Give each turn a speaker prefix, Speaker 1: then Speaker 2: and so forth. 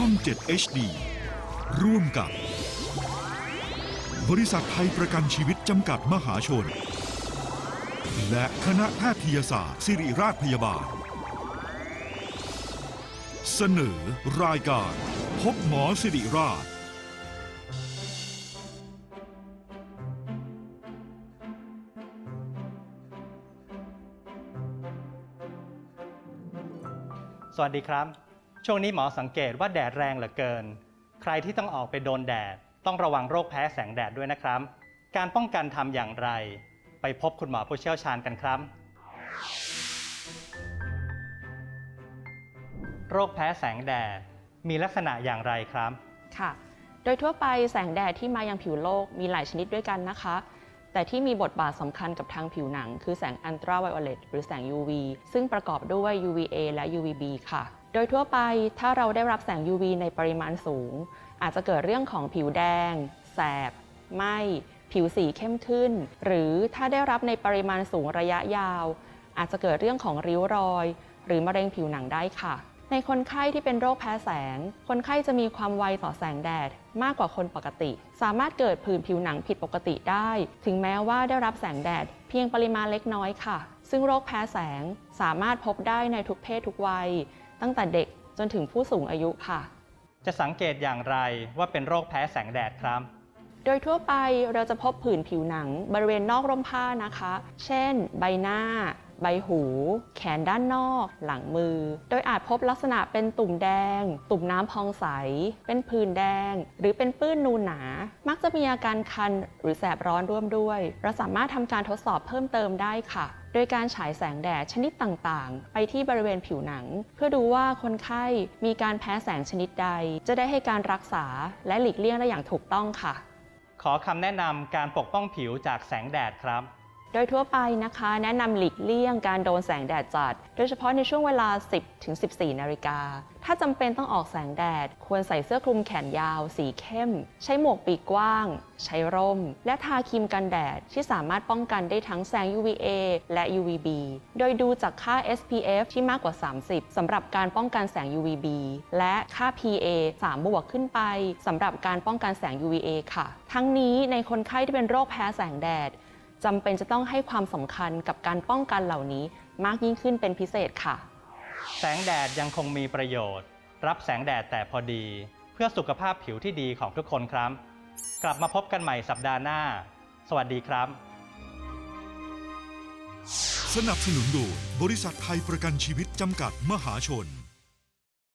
Speaker 1: ช่อง 7 HD ร่วมกับ บริษัทไทยประกันชีวิตจำกัดมหาชน และคณะแพทยศาสตร์ ศิริราชพยาบาล เสนอรายการ พบหมอสิริราช
Speaker 2: สวัสดีครับ ช่วงนี้หมอสังเกตว่าแดดแรงเหลือเกิน ใครที่ต้องออกไปโดนแดด ต้องระวังโรคแพ้แสงแดดด้วยนะครับ การป้องกันทำอย่างไร ไปพบคุณหมอผู้เชี่ยวชาญกันครับ โรคแพ้แสงแดดมีลักษณะอย่างไรครับ
Speaker 3: ค่ะ โดยทั่วไปแสงแดดที่มายังผิวโลกมีหลายชนิดด้วยกันนะคะ แต่ที่มีบทบาทสำคัญกับทางผิวหนัง คือแสงอันตราไวโอเลตหรือแสง UV ซึ่งประกอบด้วย UVA และ UVB ค่ะ โดยทั่วไปถ้าเราได้รับแสง UV ในปริมาณสูง อาจจะเกิดเรื่องของผิวแดง แสบ ไหมผิวสีเข้มขึ้น หรือถ้าได้รับในปริมาณสูงระยะยาว อาจจะเกิดเรื่องของริ้วรอย หรือมะเร็งผิวหนังได้ค่ะ ในคนไข้ที่เป็นโรคแพ้แสง คนไข้จะมีความไวต่อแสงแดด มากกว่าคนปกติ สามารถเกิดผื่นผิวหนังผิดปกติได้ ถึงแม้ว่าได้รับแสงแดด เพียงปริมาณเล็กน้อยค่ะ ซึ่งโรคแพ้แสงสามารถพบได้ในทุกเพศทุกวัย ตั้งแต่เด็กจนถึงผู้สูงอายุค่ะ
Speaker 2: จะสังเกตอย่างไรว่าเป็นโรคแพ้แสงแดดครับ
Speaker 3: โดยทั่วไปเราจะพบผื่นผิวหนังบริเวณนอกร่มผ้านะคะ เช่น ใบหน้า ใบหู แขนด้านนอก หลังมือ โดยอาจพบลักษณะเป็นตุ่มแดง ตุ่มน้ำพองใส เป็นผื่นแดง หรือเป็นปื้นนูนหนา มักจะมีอาการคันหรือแสบร้อนร่วมด้วย เราสามารถทำการทดสอบเพิ่มเติมได้ค่ะโดยการฉายแสงแดดชนิดต่างๆ ไปที่บริเวณผิวหนัง เพื่อดูว่าคนไข้มีการแพ้แสงชนิดใด จะได้ให้การรักษาและหลีกเลี่ยงได้อย่างถูกต้องค่ะ
Speaker 2: ขอคำแนะนำการปกป้องผิวจากแสงแดดครับ
Speaker 3: ดยทั่วไปนะคะ แนะนำหลีกเลี่ยงการโดนแสงแดดจัด โดยเฉพาะในช่วงเวลา 10ถึง14 นาฬิกา ถ้าจำเป็นต้องออกแสงแดด ควรใส่เสื้อคลุมแขนยาว สีเข้ม ใช้หมวกปีกกว้าง ใช้ร่ม และทาครีมกันแดด ที่สามารถป้องกันได้ทั้งแสง UVA และ UVB โดยดูจากค่า SPF ที่มากกว่า 30สำหรับการป้องกันแสง UVB และค่า PA 3บวกขึ้นไปสำหรับการป้องกันแสง UVA ค่ะ ทั้งนี้ในคนไข้ที่เป็นโรคแพ้แสงแดด จำเป็นจะต้องให้ความสำคัญกับการป้องกันเหล่านี้มากยิ่งขึ้นเป็นพิเศษค่ะ
Speaker 2: แสงแดดยังคงมีประโยชน์ รับแสงแดดแต่พอดี เพื่อสุขภาพผิวที่ดีของทุกคนครับ กลับมาพบกันใหม่สัปดาห์หน้า สวัสดีครับ
Speaker 1: สนับสนุนโดยบริษัทไทยประกันชีวิตจำกัดมหาชน